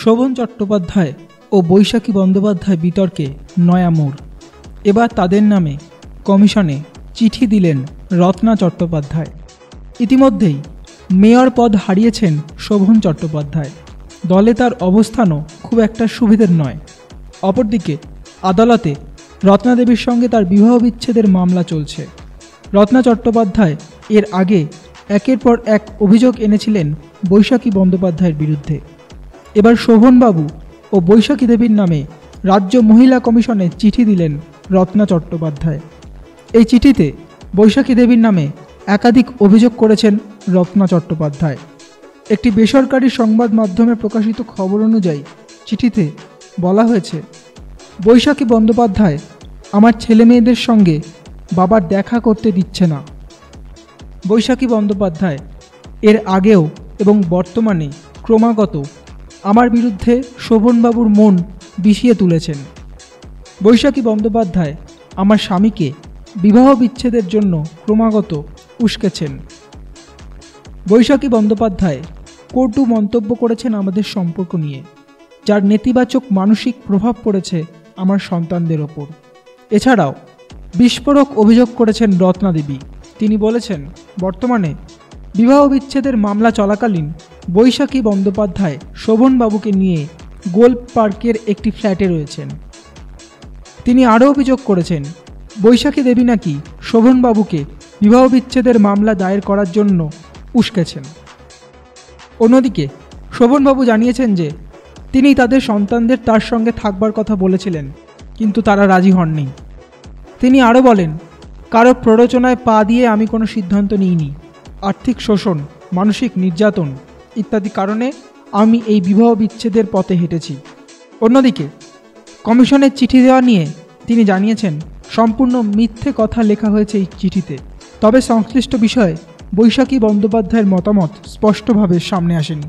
শোভন চট্টোপাধ্যায় ও বৈশাখী বন্দ্যোপাধ্যায় বিতর্কে নয়া মোড়। এবার তাদের নামে কমিশনে চিঠি দিলেন রত্না চট্টোপাধ্যায়। ইতিমধ্যেই মেয়র পদ হারিয়েছেন শোভন চট্টোপাধ্যায়। দলে তার অবস্থানও খুব একটা সুবিধের নয়। অপরদিকে আদালতে রত্নাদেবীর সঙ্গে তার বিবাহ বিচ্ছেদের মামলা চলছে। রত্না চট্টোপাধ্যায় এর আগে একের পর এক অভিযোগ এনেছিলেন বৈশাখী বন্দ্যোপাধ্যায়ের বিরুদ্ধে। এবার শোভনবাবু ও বৈশাখী দেবীর নামে রাজ্য মহিলা কমিশনে চিঠি দিলেন রত্না চট্টোপাধ্যায়। এই চিঠিতে বৈশাখী দেবীর নামে একাধিক অভিযোগ করেছেন রত্না চট্টোপাধ্যায়। একটি বেসরকারি সংবাদ মাধ্যমে প্রকাশিত খবর অনুযায়ী চিঠিতে বলা হয়েছে, বৈশাখী বন্দ্যোপাধ্যায় আমার ছেলে মেয়েদের সঙ্গে বাবার দেখা করতে দিচ্ছে না। বৈশাখী বন্দ্যোপাধ্যায় এর আগেও এবং বর্তমানে ক্রমাগত আমার বিরুদ্ধে শোভনবাবুর মন বিষিয়ে তুলেছেন। বৈশাখী বন্দ্যোপাধ্যায় আমার স্বামীকে বিবাহ বিচ্ছেদের জন্য ক্রমাগত উস্কেছেন। বৈশাখী বন্দ্যোপাধ্যায় কটু মন্তব্য করেছেন আমাদের সম্পর্ক নিয়ে, যার নেতিবাচক মানসিক প্রভাব পড়েছে আমার সন্তানদের ওপর। এছাড়াও বিস্ফোরক অভিযোগ করেছেন রত্না দেবী তিনি বলেছেন, বর্তমানে বিবাহ বিচ্ছেদের মামলা চলাকালীন বৈশাখী বন্দ্যোপাধ্যায় শোভনবাবুকে নিয়ে গোল্ফ পার্কের একটি ফ্ল্যাটে রয়েছেন। তিনি আরও অভিযোগ করেছেন, বৈশাখী দেবী নাকি শোভনবাবুকে বিবাহ বিচ্ছেদের মামলা দায়ের করার জন্য উস্কেছেন। অন্যদিকে শোভনবাবু জানিয়েছেন যে, তিনি তাদের সন্তানদের তার সঙ্গে থাকবার কথা বলেছিলেন, কিন্তু তারা রাজি হননি। তিনি আরও বলেন, কারও প্ররোচনায় পা দিয়ে আমি কোনো সিদ্ধান্ত নিইনি। আর্থিক শোষণ, মানসিক নির্যাতন ইত্যাদি কারণে আমি এই বিবাহ বিচ্ছেদের পথে হেঁটেছি। অন্যদিকে, কমিশনের চিঠি দেওয়া নিয়ে তিনি জানিয়েছেন, সম্পূর্ণ মিথ্যে কথা লেখা হয়েছে এই চিঠিতে। তবে সংশ্লিষ্ট বিষয়ে বৈশাখী বন্দ্যোপাধ্যায়ের মতামত স্পষ্টভাবে সামনে আসেনি।